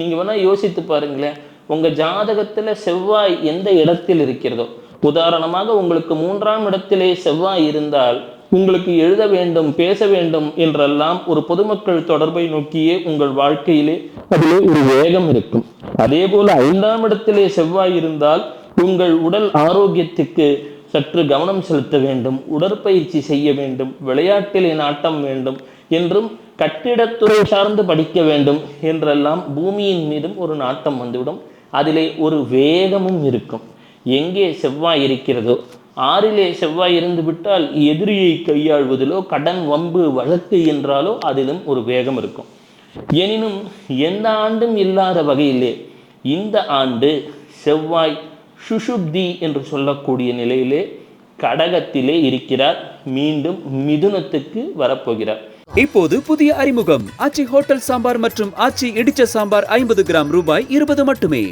நீங்க வேணா யோசித்து பாருங்களேன். உங்க ஜாதகத்துல செவ்வாய் எந்த இடத்தில் இருக்கிறதோ? உதாரணமாக உங்களுக்கு மூன்றாம் இடத்திலே செவ்வாய் இருந்தால் உங்களுக்கு எழுத வேண்டும் பேச வேண்டும் என்றெல்லாம் ஒரு பொதுமக்கள் தொடர்பை நோக்கியே உங்கள் வாழ்க்கையிலே அதிலே ஒரு வேகம் இருக்கும். அதே போல ஐந்தாம் இடத்திலே செவ்வாய் இருந்தால் உங்கள் உடல் ஆரோக்கியத்துக்கு சற்று கவனம் செலுத்த வேண்டும் உடற்பயிற்சி செய்ய வேண்டும் விளையாட்டிலே நாட்டம் வேண்டும் என்றும் கட்டிடத்துறை சார்ந்து படிக்க வேண்டும் என்றெல்லாம் பூமியின் மீதும் ஒரு நாட்டம் வந்துவிடும். அதிலே ஒரு வேகமும் இருக்கும். எங்கே செவ்வாய் இருக்கிறதோ ஆறிலே செவ்வாய் இருந்து விட்டால் எதிரியை கையாள்வதிலோ கடன் வம்பு வழக்கு என்றாலோ அதிலும் ஒரு வேகம் இருக்கும். எனினும் எந்த ஆண்டும் இல்லாத வகையிலே இந்த ஆண்டு செவ்வாய் சுஷுப்தி என்று சொல்லக்கூடிய நிலையிலே கடகத்திலே இருக்கிறார். மீண்டும் மிதுனத்துக்கு வரப்போகிறார். இப்போது புதிய அறிமுகம். ஆச்சி ஹோட்டல் சாம்பார் மற்றும் ஆச்சி இடிச்ச சாம்பார் ஐம்பது கிராம் ரூபாய் இருபது மட்டுமே.